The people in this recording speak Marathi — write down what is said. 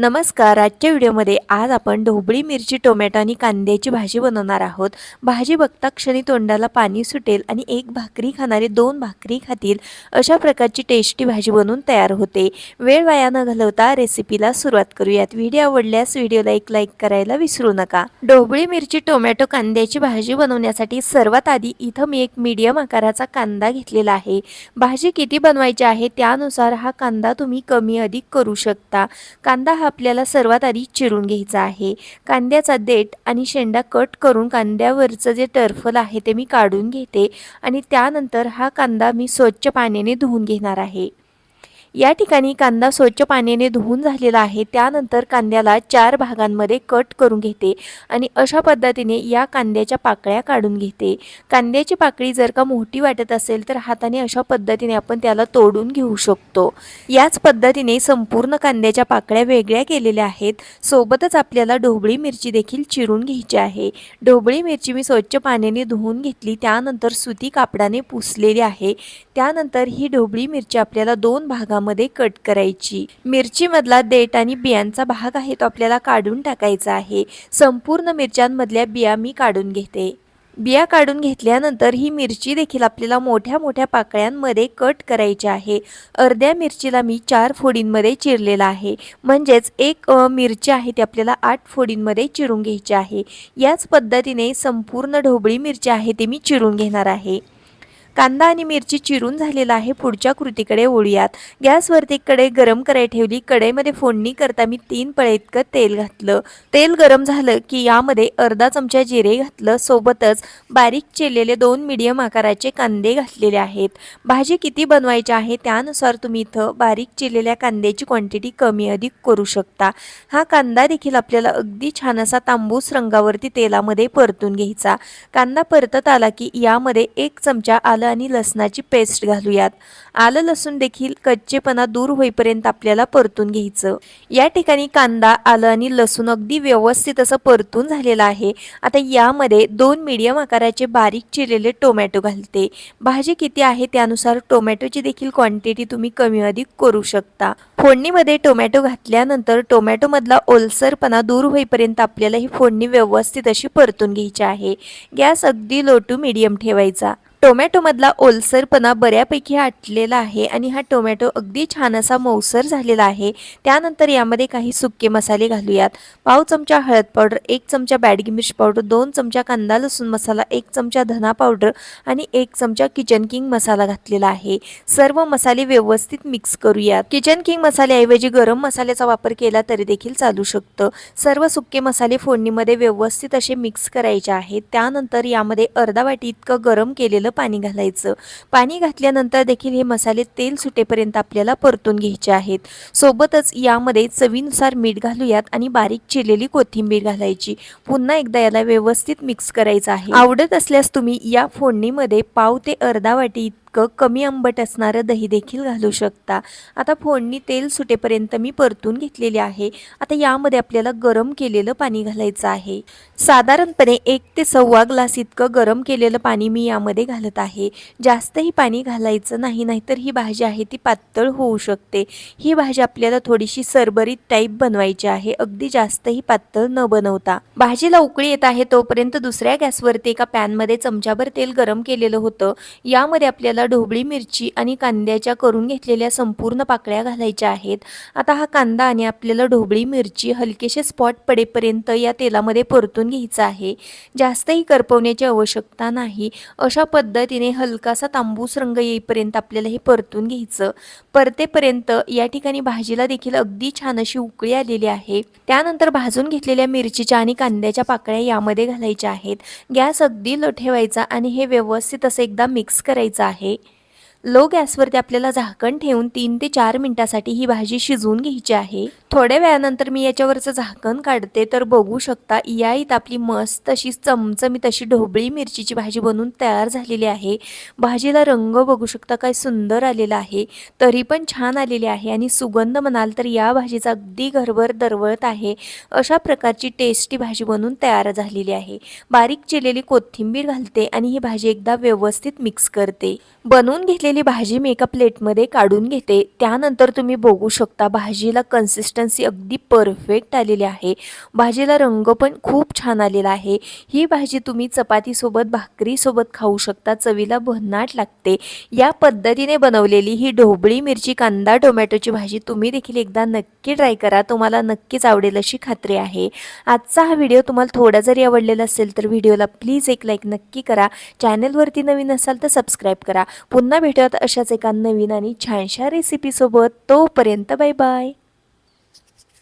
नमस्कार आजच्या व्हिडिओमध्ये आज आपण ढोबळी मिरची टोमॅटो आणि कांद्याची भाजी बनवणार आहोत. भाजी बघता क्षणी तोंडाला पाणी सुटेल आणि एक भाकरी खाणारे दोन भाकरी खातील अशा प्रकारची टेस्टी भाजी बनवून तयार होते. वेळ वाया न घालवता रेसिपीला सुरुवात करूयात. व्हिडिओ आवडल्यास व्हिडिओला एक लाईक करायला विसरू नका. ढोबळी मिरची टोमॅटो कांद्याची भाजी बनवण्यासाठी सर्वात आधी इथं मी एक मीडियम आकाराचा कांदा घेतलेला आहे. भाजी किती बनवायची आहे त्यानुसार हा कांदा तुम्ही कमी अधिक करू शकता. कांदा हा आपल्याला सर्वात आधी चिरून घ्यायचा आहे. कांद्याचा देठ आणि शेंडा कट करून कांद्यावरचं जे टर्फल आहे ते मी काढून घेते आणि त्यानंतर हा कांदा मी स्वच्छ पाण्याने धुवून घेणार आहे. या ठिकाणी कांदा स्वच्छ पाण्याने धुवून झालेला आहे. त्यानंतर कांद्याला चार भागांमध्ये कट करून घेते आणि अशा पद्धतीने या कांद्याच्या पाकळ्या काढून घेते. कांद्याची पाकळी जर का मोठी वाटत असेल तर हाताने अशा पद्धतीने आपण त्याला तोडून घेऊ शकतो. याच पद्धतीने संपूर्ण कांद्याच्या पाकळ्या वेगळ्या केलेल्या आहेत. सोबतच आपल्याला ढोबळी मिरची देखील चिरून घ्यायची आहे. ढोबळी मिरची मी स्वच्छ पाण्याने धुवून घेतली. त्यानंतर सुती कापडाने पुसलेली आहे. त्यानंतर ही ढोबळी मिरची आपल्याला दोन भागामध्ये कट करायची. मिरचीमधला देठ आणि बियांचा भाग आहे तो आपल्याला काढून टाकायचा आहे. संपूर्ण मिरच्यांमधल्या बिया मी काढून घेते. बिया काढून घेतल्यानंतर ही मिरची देखील आपल्याला मोठ्या मोठ्या पाकळ्यांमध्ये कट करायची आहे. अर्ध्या मिरचीला मी चार फोडींमध्ये चिरलेला आहे. म्हणजेच एक मिरची आहे ती आपल्याला आठ फोडींमध्ये चिरून घ्यायची आहे. याच पद्धतीने संपूर्ण ढोबळी मिरची आहे ती मी चिरून घेणार आहे. कांदा आणि मिरची चिरून झालेला आहे. पुढच्या कृतीकडे ओळूयात गॅसवरती कडे कढई गरम कराय ठेवली. कढईमध्ये फोडणी करता मी तीन पळे इतकं तेल घातलं. तेल गरम झालं की यामध्ये अर्धा चमचा जिरे घातलं. सोबतच बारीक चिरलेले दोन मिडियम आकाराचे कांदे घातलेले आहेत. भाजी किती बनवायची आहे त्यानुसार तुम्ही इथं बारीक चिरलेल्या कांद्याची क्वांटिटी कमी अधिक करू शकता. हा कांदा देखील आपल्याला अगदी छान असा तांबूस रंगावरती तेलामध्ये परतून घ्यायचा. कांदा परतत आला की यामध्ये एक चमचा आलं आणि लसणाची पेस्ट घालूयात. आलं लसूण देखील कच्चेपणा दूर होईपर्यंत आपल्याला परतून घ्यायचं. या ठिकाणी कांदा आलं आणि लसूण अगदी व्यवस्थित असं परतून झालेलं आहे. आता यामध्ये दोन मीडियम आकाराचे बारीक चिरलेले टोमॅटो घालते. भाजी किती आहे त्यानुसार टोमॅटोची देखील क्वांटिटी तुम्ही कमी अधिक करू शकता. फोडणीमध्ये टोमॅटो घातल्यानंतर टोमॅटोमधला ओलसरपणा दूर होईपर्यंत आपल्याला ही फोडणी व्यवस्थित अशी परतून घ्यायची आहे. गॅस अगदी लो टू मीडियम ठेवायचा. टोमॅटोमधला ओलसरपणा बऱ्यापैकी आटलेला आहे आणि हा टोमॅटो अगदी छान असा मौसर झालेला आहे. त्यानंतर यामध्ये काही सुके मसाले घालूयात. पाव चमचा हळद पावडर एक चमचा बॅडगी मिर्च पावडर दोन चमचा कांदा लसूण मसाला एक चमचा धना पावडर आणि एक चमचा किचन किंग मसाला घातलेला आहे. सर्व मसाले व्यवस्थित मिक्स करूयात. किचन किंग मसाल्याऐवजी गरम मसाल्याचा वापर केला तरी देखील चालू शकतं. सर्व सुके मसाले फोडणीमध्ये व्यवस्थित असे मिक्स करायचे आहेत. त्यानंतर यामध्ये अर्धा वाटी इतकं गरम केलेलं पाणी घालायचं. पाणी घातल्यानंतर देखील हे मसाले तेल सुटेपर्यंत आपल्याला परतून घ्यायचे आहेत. सोबतच यामध्ये चवीनुसार मीठ घालूयात आणि बारीक चिरलेली कोथिंबीर घालायची. पुन्हा एकदा याला व्यवस्थित मिक्स करायचं आहे. आवडत असल्यास तुम्ही या फोडणीमध्ये पाव ते अर्धा वाटी इतकं कमी आंबट असणारं दही देखील घालू शकता. आता फोडणी तेल सुटेपर्यंत मी परतून घेतलेली आहे. आता यामध्ये आपल्याला गरम केलेलं पाणी घालायचं आहे. साधारणपणे एक ते सव्वा ग्लास इतकं गरम केलेलं पाणी मी यामध्ये घालत आहे. जास्तही पाणी घालायचं नाही नाहीतर ही भाजी आहे ती पातळ होऊ शकते. ही भाजी आपल्याला थोडीशी सरबरीत टाईप बनवायची आहे. अगदी जास्तही पातळ न बनवता. भाजीला उकळी येत आहे तोपर्यंत दुसऱ्या गॅसवरती एका पॅनमध्ये चमच्याभर तेल गरम केलेलं होतं. यामध्ये आपल्याला ढोबळी मिरची आणि कांद्याच्या करून घेतलेल्या संपूर्ण पाकळ्या घालायच्या आहेत. आता हा कांदा आणि आपल्याला ढोबळी मिरची हलकेसे स्पॉट पडेपर्यंत या तेलामध्ये परतून घ्यायचा आहे. जास्तही करपवण्याची आवश्यकता नाही. अशा पद्धतीने हलकासा तांबूस रंग येईपर्यंत आपल्याला हे परतून घ्यायचं. परतेपर्यंत या ठिकाणी भाजीला देखील अगदी छान अशी उकळी आलेली आहे. त्यानंतर भाजून घेतलेल्या मिरचीच्या आणि कांद्याच्या पाकळ्या यामध्ये घालायच्या आहेत. गॅस अगदी लो ठेवायचा आणि हे व्यवस्थित असं एकदा मिक्स करायचं आहे. लो गॅसवरती आपल्याला झाकण ठेवून तीन ते चार मिनिटासाठी ही भाजी शिजवून घ्यायची आहे. थोड्या वेळानंतर मी याच्यावरचं झाकण काढते. तर बघू शकता या इथं आपली मस्त अशी चमचमीत अशी ढोबळी मिरचीची भाजी बनवून तयार झालेली आहे. भाजीला रंग बघू शकता काय सुंदर आलेला आहे. तरी पण छान आलेली आहे आणि सुगंध म्हणाल तर या भाजीचा अगदी घरभर दरवळत आहे. अशा प्रकारची टेस्टी भाजी बनवून तयार झालेली आहे. बारीक चिरलेली कोथिंबीर घालते आणि ही भाजी एकदा व्यवस्थित मिक्स करते. बनवून घेतले घेतलेली भाजी मी एका प्लेटमध्ये काढून घेते. त्यानंतर तुम्ही बघू शकता भाजीला कन्सिस्टन्सी अगदी परफेक्ट आलेली आहे. भाजीला रंग पण खूप छान आलेला आहे. ही भाजी तुम्ही चपातीसोबत भाकरीसोबत खाऊ शकता चवीला भन्नाट लागते. या पद्धतीने बनवलेली ही ढोबळी मिरची कांदा टोमॅटोची भाजी तुम्ही देखील एकदा नक्की ट्राय करा. तुम्हाला नक्कीच आवडेल अशी खात्री आहे. आजचा हा व्हिडिओ तुम्हाला थोडा जरी आवडलेला असेल तर व्हिडिओला प्लीज एक लाईक नक्की करा. चॅनलवरती नवीन असाल तर सबस्क्राईब करा. पुन्हा भेटूयात अशाच एका नवीन आणि छानशा रेसिपीसोबत तोपर्यंत बाय बाय